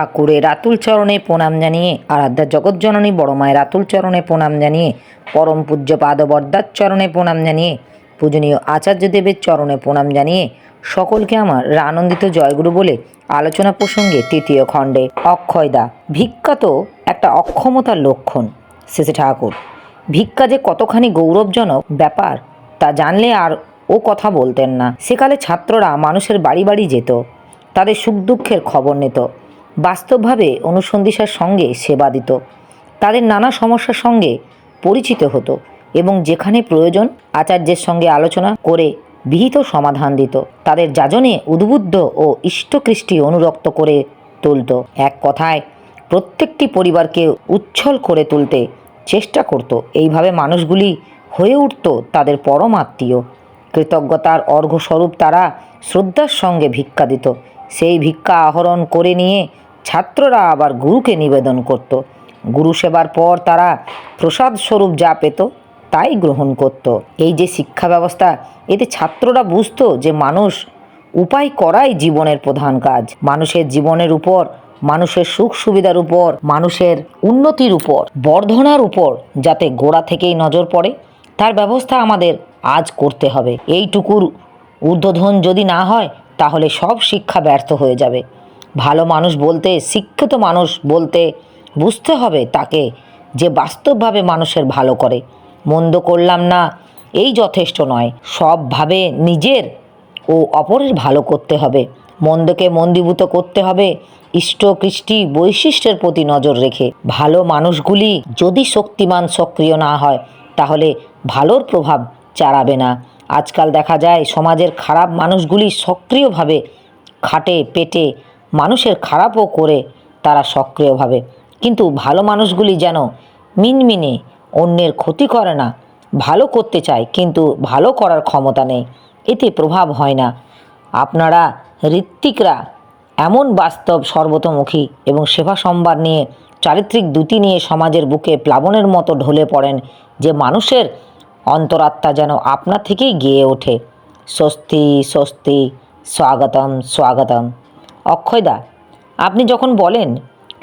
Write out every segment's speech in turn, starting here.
ঠাকুরের রাতুল চরণে প্রণাম জানিয়ে, আরাধ্যা জগৎজননী বড় মায়ের রাতুল চরণে প্রণাম জানিয়ে, পরম পূজ্য পাদবর্দার চরণে প্রণাম জানিয়ে, পূজনীয় আচার্যদেবের চরণে প্রণাম জানিয়ে, সকলকে আমার আনন্দিত জয়গুরু বলে আলোচনা প্রসঙ্গে তৃতীয় খণ্ডে অক্ষয়দা, ভিক্ষা তো একটা অক্ষমতার লক্ষণ, শেষে ঠাকুর। ভিক্ষা যে কতখানি গৌরবজনক ব্যাপার, তা জানলে আর ও কথা বলতেন না। সেকালে ছাত্ররা মানুষের বাড়ি বাড়ি যেত, তাদের সুখ দুঃখের খবর নিত। বাস্তবভাবে অনুসন্ধিসার সঙ্গে সেবা দিত তাদের নানা সমস্যার সঙ্গে পরিচিত হতো এবং যেখানে প্রয়োজন আচার্যের সঙ্গে আলোচনা করে বিহিত সমাধান দিত। তাদের যাজনে উদ্বুদ্ধ ও ইষ্টকৃষ্টি অনুরক্ত করে তুলত। এক কথায়, প্রত্যেকটি পরিবারকে উচ্ছল করে তুলতে চেষ্টা করত। এইভাবে মানুষগুলি হয়ে উঠত তাদের পরম আত্মীয়। কৃতজ্ঞতার অর্ঘ্যস্বরূপ তারা শ্রদ্ধার সঙ্গে ভিক্ষা দিত। সেই ভিক্ষা আহরণ করে নিয়ে ছাত্ররা আবার গুরুকে নিবেদন করত। গুরু সেবার পর তারা প্রসাদ স্বরূপ যা পেত তাই গ্রহণ করত। এই যে শিক্ষা ব্যবস্থা, এতে ছাত্ররা বুঝতো যে মানুষ উপায় করাই জীবনের প্রধান কাজ। মানুষের জীবনের উপর, মানুষের সুখ সুবিধার উপর, মানুষের উন্নতির উপর, বর্ধনার উপর যাতে গোড়া থেকেই নজর পড়ে, তার ব্যবস্থা আমাদের আজ করতে হবে। এইটুকুর ঊর্ধ্বধন যদি না হয়, তাহলে সব শিক্ষা ব্যর্থ হয়ে যাবে। ভালো মানুষ বলতে, শিক্ষিত মানুষ বলতে বুঝতে হবে তাকে যে বাস্তবভাবে মানুষের ভালো করে। মন্দ করলাম না, এই যথেষ্ট নয়। সবভাবে নিজের ও অপরের ভালো করতে হবে। মন্দকে মন্দীভূত করতে হবে, ইষ্ট কৃষ্টি বৈশিষ্ট্যের প্রতি নজর রেখে। ভালো মানুষগুলি যদি শক্তিমান সক্রিয় না হয়, তাহলে ভালোর প্রভাব চারাবে না। আজকাল দেখা যায়, সমাজের খারাপ মানুষগুলি সক্রিয়ভাবে খাটে পেটে মানুষের খারাপও করে তারা সক্রিয়ভাবে কিন্তু ভালো মানুষগুলি যেন মিনমিনে অন্যের ক্ষতি করে না, ভালো করতে চায় কিন্তু ভালো করার ক্ষমতা নেই, এতে প্রভাব হয় না। আপনারা ঋত্বিকরা এমন বাস্তব সর্বতোমুখী এবং সেবা সম্ভার নিয়ে চারিত্রিক দ্যুতি নিয়ে সমাজের বুকে প্লাবনের মতো ঢলে পড়েন যে মানুষের অন্তরাত্মা যেন আপনা থেকেই গেয়ে ওঠে। স্বস্তি স্বস্তি, স্বাগতম স্বাগতম। অক্ষয়দা, আপনি যখন বলেন,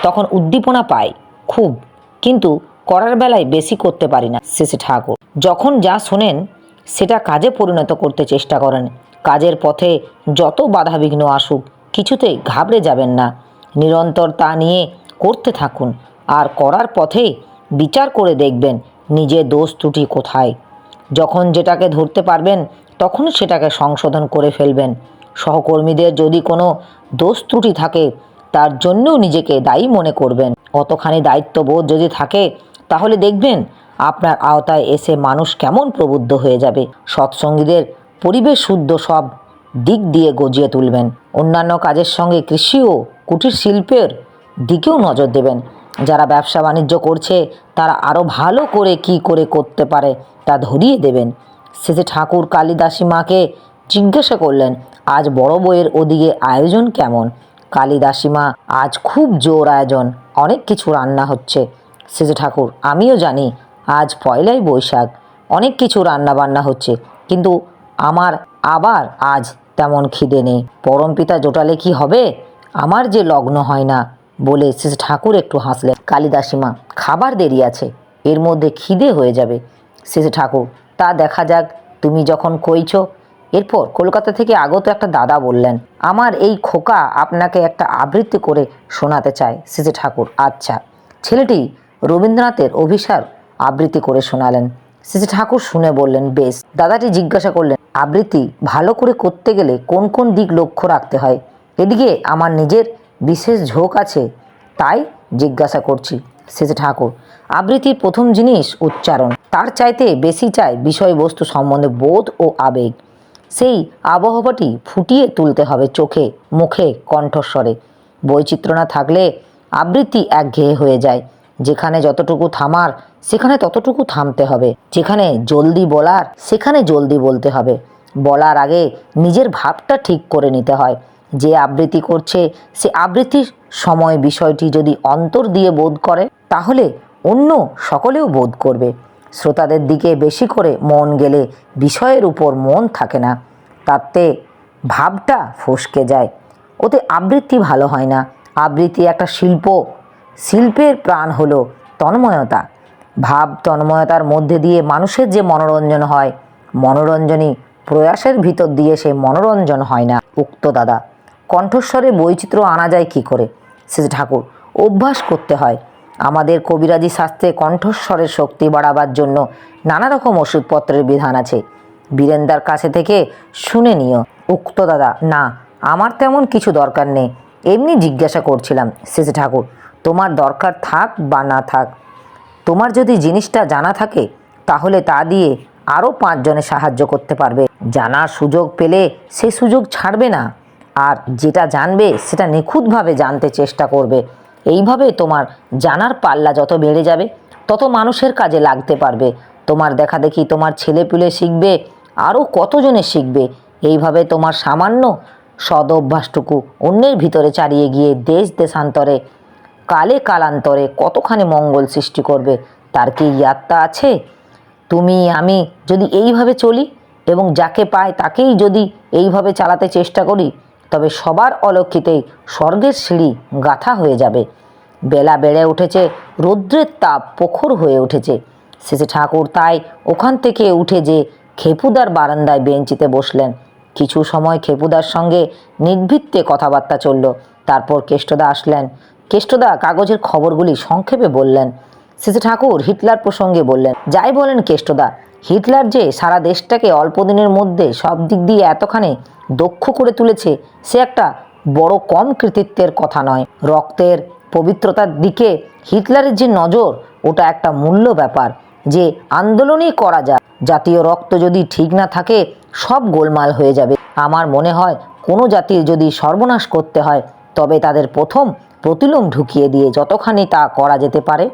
তখন উদ্দীপনা পাই, খুব। কিন্তু করার বেলায় বেশি করতে পারি না, শেষে ঠাকুর। যখন যা শোনেন, সেটা কাজে পরিণত করতে চেষ্টা করেন। কাজের পথে যত বাধাবিঘ্ন আসুক কিছুতে ঘাবড়ে যাবেন না। নিরন্তর তা নিয়ে করতে থাকুন। আর করার পথে বিচার করে দেখবেন, নিজের দোষ ত্রুটি কোথায়। যখন যেটাকে ধরতে পারবেন, তখন সেটাকে সংশোধন করে ফেলবেন। সহকর্মীদের যদি কোনো দোষ ত্রুটি থাকে, তার জন্যও নিজেকে দায়ী মনে করবেন। অতখানি দায়িত্ববোধ যদি থাকে, তাহলে দেখবেন আপনার আওতায় এসে মানুষ কেমন প্রবুদ্ধ হয়ে যাবে। সৎসঙ্গীদের পরিবেশ শুদ্ধ সব দিক দিয়ে গজিয়ে তুলবেন। অন্যান্য কাজের সঙ্গে কৃষি ও কুটির শিল্পের দিকেও নজর দেবেন। যারা ব্যবসা বাণিজ্য করছে, তারা আরও ভালো করে কি করে করতে পারে, তা ধরিয়ে দেবেন। শেষে ঠাকুর কালিদাসী মাকে জিজ্ঞাসা করলেন আজ বড় বইয়ের ওদিকে আয়োজন কেমন? কালিদাসী মা আজ খুব জোর আয়োজন, অনেক কিছু রান্না হচ্ছে। শেষে ঠাকুর, আমিও জানি, আজ পয়লাই বৈশাখ, অনেক কিছু রান্না বান্না হচ্ছে, কিন্তু আমার আবার আজ তেমন খিদে নেই। পরমপিতা জোটালে কি হবে? আমার যে লগ্ন হয় না, বলে শেষে ঠাকুর একটু হাসলেন। কালিদাসীমা, খাবার দেরি আছে, এর মধ্যে খিদে হয়ে যাবে। শেষে ঠাকুর, তা দেখা যাক, তুমি যখন কইছো এরপর কলকাতা থেকে আগত একটা দাদা বললেন, আমার এই খোকা আপনাকে একটা আবৃত্তি করে শোনাতে চায় শেষে ঠাকুর। আচ্ছা ছেলেটি রবীন্দ্রনাথের অভিসার আবৃত্তি করে শোনালেন। শেষে ঠাকুর শুনে বললেন, বেশ। দাদাটি জিজ্ঞাসা করলেন, আবৃত্তি ভালো করে করতে গেলে কোন কোন দিক লক্ষ্য রাখতে হয়? এদিকে আমার নিজের বিশেষ ঝোঁক আছে, তাই জিজ্ঞাসা করছি। শেষে ঠাকুর, আবৃত্তির প্রথম জিনিস উচ্চারণ। তার চাইতে বেশি চায় বিষয়বস্তু সম্বন্ধে বোধ ও আবেগ। সেই আবহাওয়াটি ফুটিয়ে তুলতে হবে চোখে, মুখে, কণ্ঠস্বরে। বৈচিত্র্য না থাকলে আবৃত্তি একঘেয়ে হয়ে যায়। যেখানে যতটুকু থামার, সেখানে ততটুকু থামতে হবে। যেখানে জলদি বলার, সেখানে জলদি বলতে হবে। বলার আগে নিজের ভাবটা ঠিক করে নিতে হয়। যে আবৃত্তি করছে, সে আবৃত্তির সময় বিষয়টি যদি অন্তর দিয়ে বোধ করে, তাহলে অন্য সকলেও বোধ করবে। শ্রোতাদের দিকে বেশি করে মন গেলে বিষয়ের উপর মন থাকে না। তাতে ভাবটা ফসকে যায়। ওতে আবৃত্তি ভালো হয় না। আবৃত্তি একটা শিল্প। শিল্পের প্রাণ হলো তন্ময়তা। ভাব তন্ময়তার মধ্যে দিয়ে মানুষের যে মনোরঞ্জন হয়, মনোরঞ্জনই প্রয়াসের ভিতর দিয়ে সেই মনোরঞ্জন হয় না। উক্ত দাদা, কণ্ঠস্বরে বৈচিত্র্য আনা যায় কি করে? শ্রী ঠাকুর, অভ্যাস করতে হয়। আমাদের কবিরাজি শাস্ত্রে কণ্ঠস্বরের শক্তি বাড়াবার জন্য নানা রকম ওষুধপত্রের বিধান আছে। বীরেন্দার কাছে থেকে শুনে নিও। উক্ত দাদা, না, আমার তেমন কিছু দরকার নেই। এমনি জিজ্ঞাসা করছিলাম শেষে ঠাকুর, তোমার দরকার থাক বা না থাক। তোমার যদি জিনিসটা জানা থাকে, তাহলে তা দিয়ে আরও পাঁচজনে সাহায্য করতে পারবে। জানার সুযোগ পেলে সে সুযোগ ছাড়বে না। আর যেটা জানবে, সেটা নিখুঁতভাবে জানতে চেষ্টা করবে। এইভাবে তোমার জানার পাল্লা যত বেড়ে যাবে, তত মানুষের কাজে লাগতে পারবে। তোমার দেখা দেখি তোমার ছেলে পিলে শিখবে আরও কতজনে শিখবে। এইভাবে তোমার সামান্য সদ অভ্যাসটুকু অন্যের ভিতরে চালিয়ে গিয়ে দেশ দেশান্তরে, কালে কালান্তরে কতখানি মঙ্গল সৃষ্টি করবে, তার কি ইয়াত্তা আছে? তুমি, আমি যদি এইভাবে চলি এবং যাকে পাই তাকেই যদি এইভাবে চালাতে চেষ্টা করি তবে সবার অলক্ষিতেই স্বর্গের সিঁড়ি গাথা হয়ে যাবে। বেলা বেড়ে উঠেছে, রৌদ্রের তাপ প্রখর হয়ে উঠেছে। শেষে ঠাকুর তাই ওখান থেকে উঠে যে খেপুদার বারান্দায় বেঞ্চিতে বসলেন। কিছু সময় খেপুদার সঙ্গে নির্ভীত্তে কথাবার্তা চলল। তারপর কেষ্টদা আসলেন। কেষ্টদা কাগজের খবরগুলি সংক্ষেপে বললেন। শেষে ঠাকুর হিটলার প্রসঙ্গে বললেন, যাই বলেন কেষ্টদা হিটলার যে সারা দেশটাকে অল্প দিনের মধ্যে সব দিক দিয়ে এতখানি দক্ষ করে তুলেছে, সে একটা বড় কম কৃতিত্বের কথা নয়। রক্তের পবিত্রতার দিকে হিটলারের যে নজর, ওটা একটা মূল্য ব্যাপার যে আন্দোলনই করা যায়। জাতীয় রক্ত যদি ঠিক না থাকে, সব গোলমাল হয়ে যাবে। আমার মনে হয়, কোনো জাতির যদি সর্বনাশ করতে হয়, তবে তাদের প্রথম প্রতিলোম ঢুকিয়ে দিয়ে যতখানি তা করা যেতে পারে,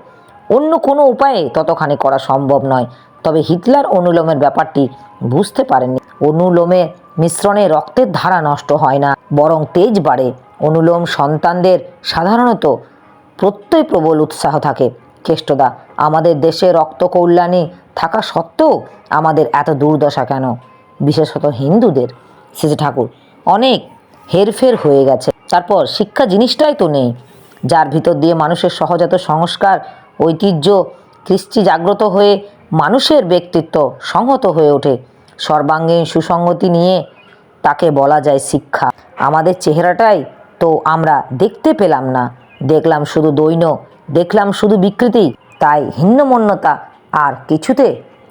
অন্য কোনো উপায়ে ততখানি করা সম্ভব নয়। তবে হিটলার অনুলোমের ব্যাপারটি বুঝতে পারেননি। অনুলোমে মিশ্রণে রক্তের ধারা নষ্ট হয় না, বরং তেজ বাড়ে। অনুলোম সন্তানদের সাধারণত প্রত্যয় প্রবল উৎসাহ থাকে। কেষ্টদা আমাদের দেশে রক্ত কল্যাণী থাকা সত্ত্বেও আমাদের এত দুর্দশা কেন? বিশেষত হিন্দুদের। শেষে ঠাকুর, অনেক হেরফের হয়ে গেছে। তারপর শিক্ষা জিনিসটাই তো নেই। যার ভিতর দিয়ে মানুষের সহজাত সংস্কার, ঐতিহ্য, কৃষ্টি জাগ্রত হয়ে মানুষের ব্যক্তিত্ব সংহত হয়ে ওঠে। সর্বাঙ্গীন সুসংগতি নিয়ে তাকে বলা যায় শিক্ষা। আমাদের চেহারাটাই তো আমরা দেখতে পেলাম না। দেখলাম শুধু দৈন্য, দেখলাম শুধু বিকৃতি, তাই হিন্নমন্যতা আর কিছুতে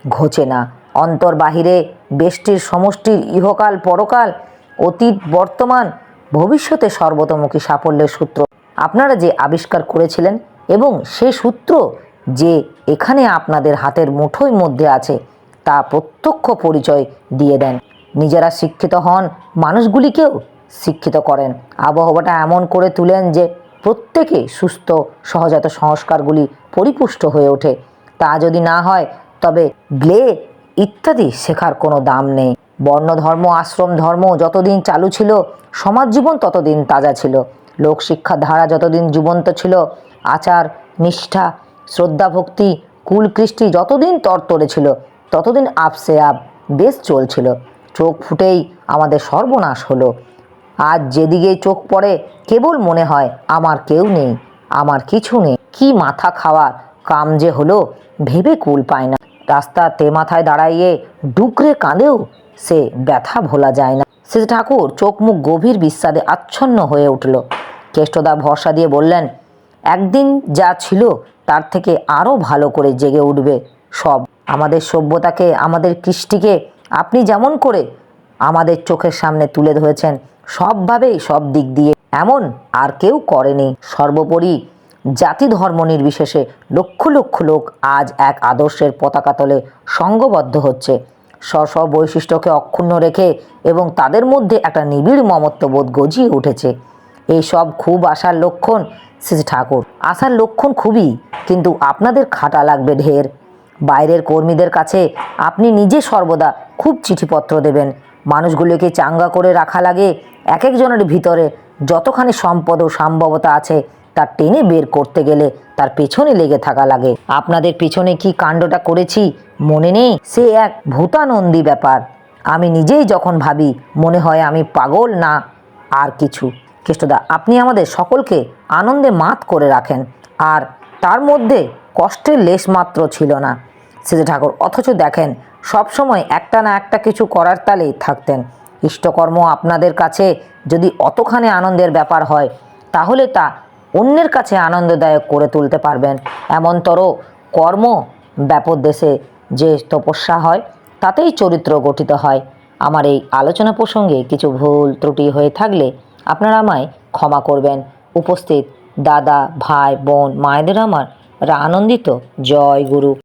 ঘোচে না। অন্তর বাহিরে বেষ্টির সমষ্টির ইহকাল পরকাল, অতীত, বর্তমান, ভবিষ্যতে সর্বতমুখী সাফল্যের সূত্র। আপনারা যে আবিষ্কার করেছিলেন এবং সে সূত্র যে এখানে আপনাদের হাতের মুঠোর মধ্যে আছে, তা প্রত্যক্ষ পরিচয় দিয়ে দেন। নিজেরা শিক্ষিত হন, মানুষগুলিকেও শিক্ষিত করেন। আবহাওয়াটা এমন করে তুলেন যে প্রত্যেকে সুস্থ, সহজাত সংস্কারগুলি পরিপুষ্ট হয়ে ওঠে। তা যদি না হয়, তবে গ্লে ইত্যাদি শেখার কোনো দাম নেই। বর্ণ ধর্ম, আশ্রম ধর্ম যতদিন চালু ছিল, সমাজ জীবন ততদিন তাজা ছিল। লোকশিক্ষা ধারা যতদিন জীবন্ত ছিল আচার নিষ্ঠা শ্রদ্ধা ভক্তি কুল কৃষ্টি যতদিন তরতরে ছিল, ততদিন আপসে আপ বেশ চলছিল। চোখ ফুটেই আমাদের সর্বনাশ হলো। আজ যেদিকেই চোখ পড়ে, কেবল মনে হয় আমার কেউ নেই, আমার কিছু নেই। কি মাথা খাওয়ার, কাম যে হলো, ভেবে কুল পায় না। রাস্তা তে মাথায় দাঁড়াইয়ে ডুকরে কাঁদেও সে ব্যথা ভোলা যায় না। সে ঠাকুর চোখ মুখ গভীর বিস্বাদে আচ্ছন্ন হয়ে উঠল। কেষ্টদা ভরসা দিয়ে বললেন, একদিন যা ছিল তার থেকে আরও ভালো করে জেগে উঠবে সব। আমাদের সভ্যতাকে, আমাদের কৃষ্টিকে আপনি যেমন করে আমাদের চোখের সামনে তুলে ধরেছেন, সবভাবেই সব দিক দিয়ে এমন আর কেউ করেনি। সর্বোপরি জাতি ধর্ম নির্বিশেষে লক্ষ লক্ষ লোক আজ এক আদর্শের পতাকা তলে সঙ্গবদ্ধ হচ্ছে। স্ব স্ব বৈশিষ্ট্যকে অক্ষুণ্ণ রেখে এবং তাদের মধ্যে একটা নিবিড় মমত্ববোধ গজিয়ে উঠেছে। এই সব খুব আসার লক্ষণ শ্রী ঠাকুর। আসার লক্ষণ খুবই, কিন্তু আপনাদের খাটা লাগবে ঢের। বাইরের কর্মীদের কাছে আপনি নিজে সর্বদা খুব চিঠিপত্র দেবেন। মানুষগুলোকে চাঙ্গা করে রাখা লাগে এক একজনের ভিতরে। যতখানি সম্পদ ও সম্ভবতা আছে তার টেনে বের করতে গেলে তার পেছনে লেগে থাকা লাগে। আপনাদের পেছনে কি কাণ্ডটা করেছি মনে নেই? সে এক ভূতানন্দী ব্যাপার। আমি নিজেই যখন ভাবি, মনে হয় আমি পাগল না, আর কিছু। কেষ্টদা আপনি আমাদের সকলকে আনন্দে মাত করে রাখেন, আর তার মধ্যে কষ্টের লেশ মাত্র ছিল না। শ্রী ঠাকুর, অথচ দেখেন সবসময় একটা না একটা কিছু করার তালেই থাকতেন। ইষ্টকর্ম আপনাদের কাছে যদি অতখানি আনন্দের ব্যাপার হয়, তাহলে তা অন্যের কাছে আনন্দদায়ক করে তুলতে পারবেন। এমনতর কর্ম ব্যাপক দেশে যে তপস্যা হয়, তাতেই চরিত্র গঠিত হয়। আমার এই আলোচনা প্রসঙ্গে কিছু ভুল ত্রুটি হয়ে থাকলে আপনারা আমায় ক্ষমা করবেন। উপস্থিত দাদা ভাই বোন মায়েদের আমার আনন্দিত জয় গুরু।